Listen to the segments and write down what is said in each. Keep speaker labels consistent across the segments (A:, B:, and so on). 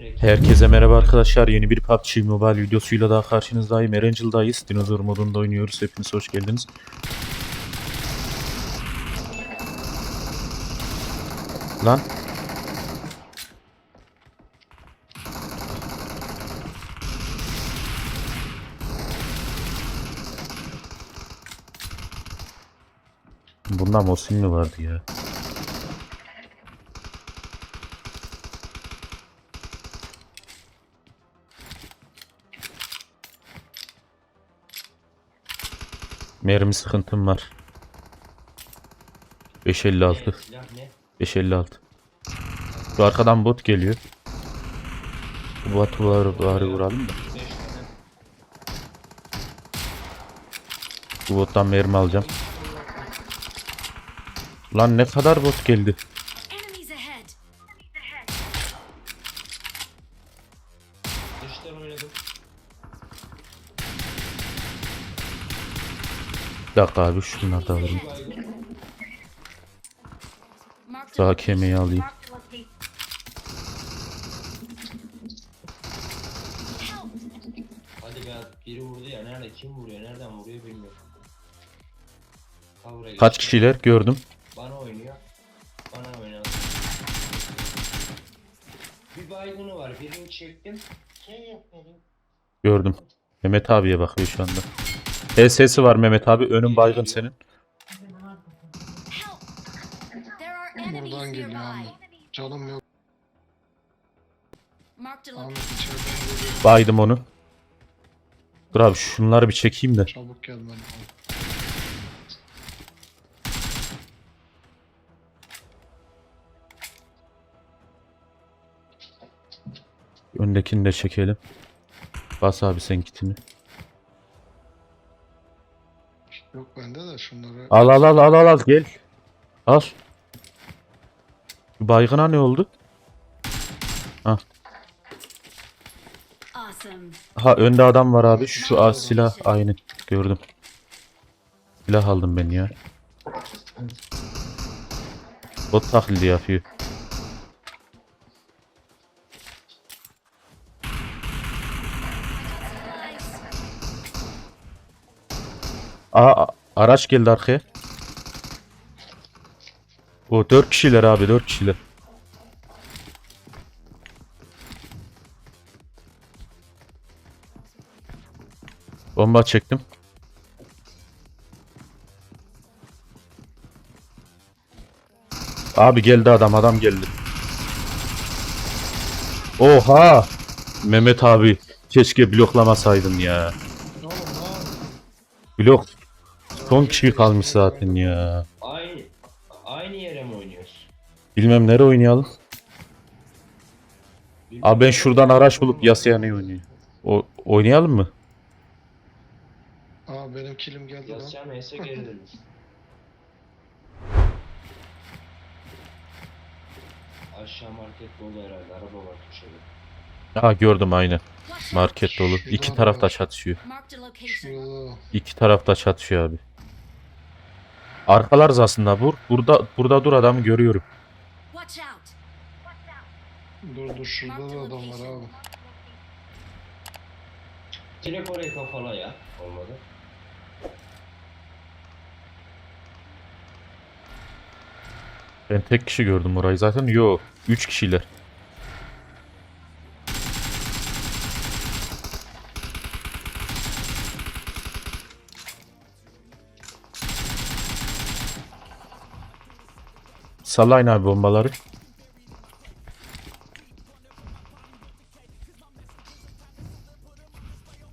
A: Herkese merhaba arkadaşlar. Yeni bir PUBG Mobile videosuyla daha karşınızdayım. Erangel'dayız. Dinozor modunda oynuyoruz. Hepiniz hoş geldiniz. Lan. Bunda Mosin mi vardı ya? Mermi sıkıntım var. 556.
B: Silah ne?
A: 556. Şu arkadan bot geliyor. Bu botu var bari vuralım da.
B: 5 tane.
A: Bu bottan mermi alacağım. Lan ne kadar bot geldi.
C: Enemies ahead!
B: Dıştan oynadım.
A: Bir dakika abi şunları da alayım. Daha kemeyi alayım.
B: Hadi be biri vurdu ya. Nerede? Kim vuruyor? Nereden vuruyor bilmiyorum.
A: Kaç
B: geçti.
A: kişiler gördüm.
B: Bana oynuyor. Bana oynadı. Bir baygını var. Birini çektim. Şey yapmadım.
A: Gördüm. Mehmet abiye bakıyor şu anda. HS'si var Mehmet abi. Önün baygın senin.
D: Buradan geliyor. Ahmet. Canım yok. Ahmet içeriden geliyor.
A: Baydım onu. Dur abi şunları bir çekeyim de.
D: Çabuk gelmen lazım.
A: Öndekini de çekelim. Bas abi sen kitini.
D: De şunları.
A: Al al al al al al gel. Al. Şu Baygına ne oldu?
C: Awesome.
A: Ha önde adam var abi. Şu az silah aynı. Gördüm. Silah aldım ben ya. Bot taklidi yapıyor. Aa araç geldi arkaya. O dört kişiler abi dört kişiler. Bomba çektim. Abi geldi adam adam geldi. Oha! Mehmet abi keşke bloklamasaydın ya. Blok son kişi kalmış zaten ya.
B: Aynı aynı yere mi oynuyoruz?
A: Bilmem nereye oynayalım. Abi ben şuradan araç bulup yasaya ne oynayayım? O oynayalım mı?
D: Aa benim kilim geldi lan.
B: Yasya neyse geri dönüş. Aşağı market dolu herhalde. Araba var köşede.
A: Ha gördüm aynı. Market dolu. İki tarafta çatışıyor. İki tarafta çatışıyor abi. Arkalarız aslında bu. Burada burada dur adamı görüyorum.
C: Watch out!
D: Dur dur şurada da adam var abi.
B: Direkt orayı kafala ya. Olmadı.
A: Ben tek kişi gördüm orayı zaten. Yo, üç kişiler. Sallayın abi bombaları.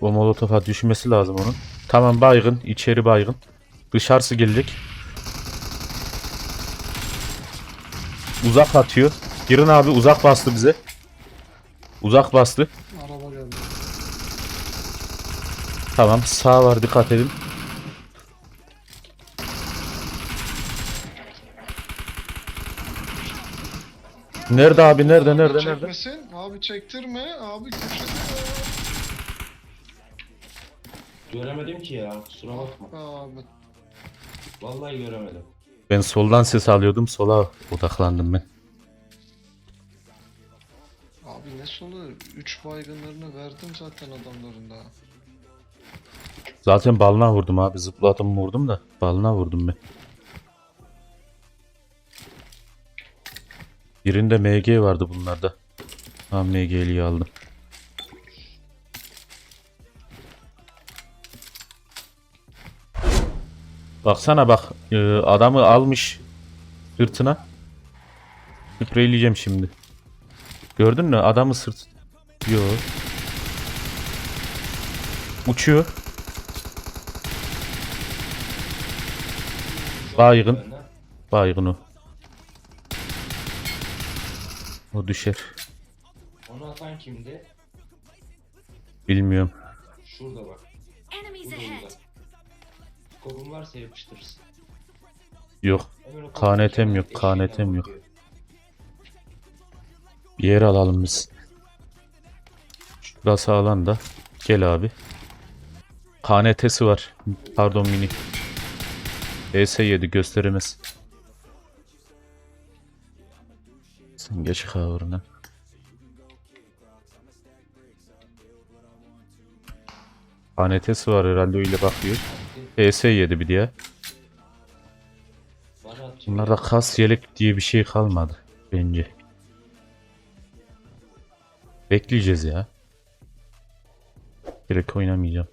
A: O molotofa düşmesi lazım onun. Tamam baygın, içeri baygın. Dışarısı gelecek. Uzak atıyor. Girin abi uzak bastı bize. Uzak bastı.
D: Araba geldi.
A: Tamam sağ var dikkat edin. Nerede abi nerede nerede nerede?
D: Çekmesin. Abi çektirme. Abi köşede.
B: Göremedim ki ya. Kusura bakma.
D: Ahmet.
B: Vallahi göremedim.
A: Ben soldan ses alıyordum sola odaklandım ben.
D: Abi ne solu? 3 baygınlarını verdim zaten adamların daha.
A: Zaten balına vurdum abi. Zıpladım vurdum da. Balına vurdum ben. Birinde MG vardı bunlarda. Ha MG'liyi aldım. Baksana bak. e, adamı almış sırtına. Spreyleyeceğim şimdi. Gördün mü? Adamı sırt... Yo. Uçuyor. Baygın. Baygın o. O düşer.
B: Onu atan kimdi?
A: Bilmiyorum.
B: Şurada bak.
C: Enemies ahead.
B: varsa yapıştırırsın.
A: Yok. KNT'm yok, KNT'm yok. Bir yer alalım biz. Şurası alan da. Gel abi. KNT'si var. Pardon mini. ES7 gösteremez. Sen geç kavuruna. KNT'si var herhalde öyle bakıyor. ES7 bir diye. Bunlarda kas yelek diye bir şey kalmadı bence. Bekleyeceğiz ya. Direkt oynamayacağım.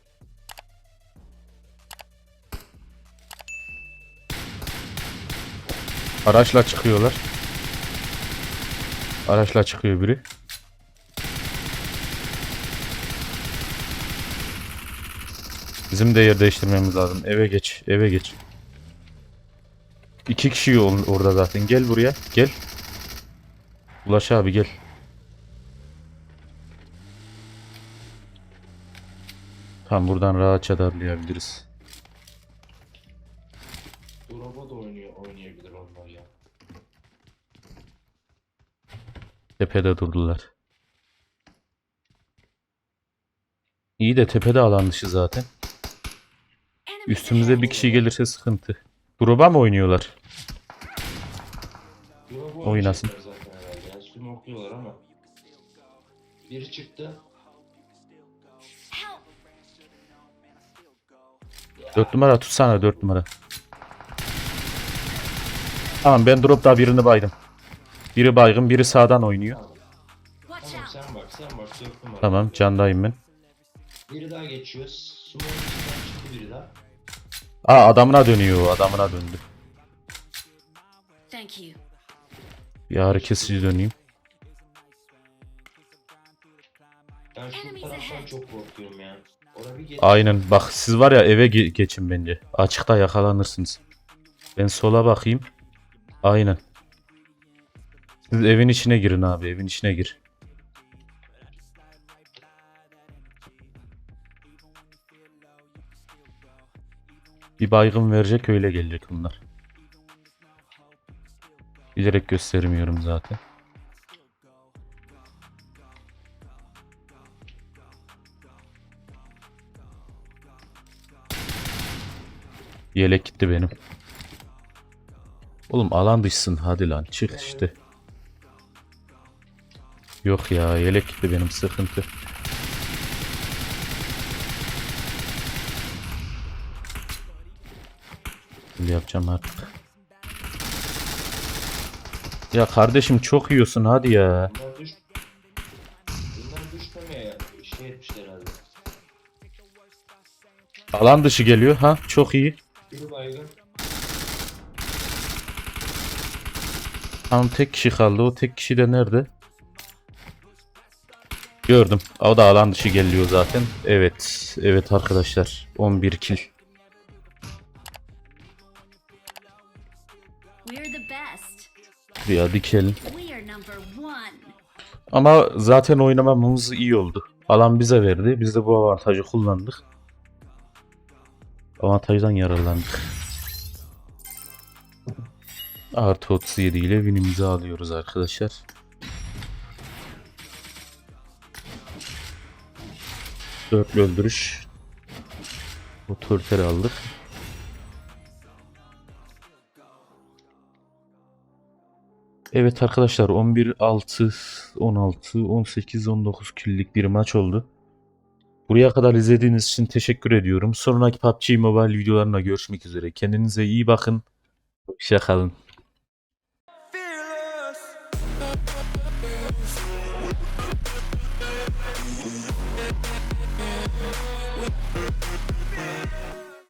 A: Araçla çıkıyorlar. Araçla çıkıyor biri. Bizim de yer değiştirmemiz lazım. Eve geç, eve geç. İki kişi orada zaten. Gel buraya. Gel. Ulaş abi gel. Tam buradan rahatça darlayabiliriz.
B: Drop'a da oynuyor, oynayabilir onlar ya.
A: Tepede durdular. İyi de tepede alan dışı zaten. Üstümüze bir kişi gelirse sıkıntı. Drop'a mı oynuyorlar? Oynasın.
B: ama. Biri çıktı.
A: 4 numara tutsana 4 numara. Tamam ben dropta birini baydım. Biri baygın biri sağdan oynuyor.
B: Tamam. Sen bak sen bak 4 numara.
A: Tamam candayım ben.
B: Biri daha geçiyor. Smoke'un içinden çıktı biri daha.
A: Aa adamına dönüyor adamına döndü.
C: Thank you.
A: Bir ağrı kesici döneyim.
B: Ben şu taraftan çok korkuyorum ya. Oraya bir geç.
A: Aynen bak siz var ya eve ge- geçin bence. Açıkta yakalanırsınız. Ben sola bakayım. Aynen. Evin içine girin abi evin içine gir. Bir baygın verecek öyle gelecek bunlar. Bilerek göstermiyorum zaten. Yelek gitti benim. Oğlum alan dışsın hadi lan çık işte. Yok ya yelek gitti benim sıkıntı. Şimdi yapacağım artık. Ya kardeşim çok yiyorsun hadi ya.
B: Bunlar düş... Bunlar düşmemeye şey etmişler herhalde.
A: Alan dışı geliyor ha çok iyi.
B: Biri baygın.
A: Tamam tek kişi kaldı o tek kişi de nerede? Gördüm. O da alan dışı geliyor zaten. Evet. Evet arkadaşlar. 11 kill. Buraya dikelim. Ama zaten oynamamız iyi oldu. Alan bize verdi. Biz de bu avantajı kullandık. Avantajdan yararlandık. Artı 37 ile winimizi alıyoruz arkadaşlar. Dörtlü öldürüş. Otoriter aldık. Evet arkadaşlar 11-6 16, 18, 19 killik bir maç oldu. Buraya kadar izlediğiniz için teşekkür ediyorum. Sonraki PUBG Mobile videolarına görüşmek üzere. Kendinize iyi bakın. Hoşça kalın.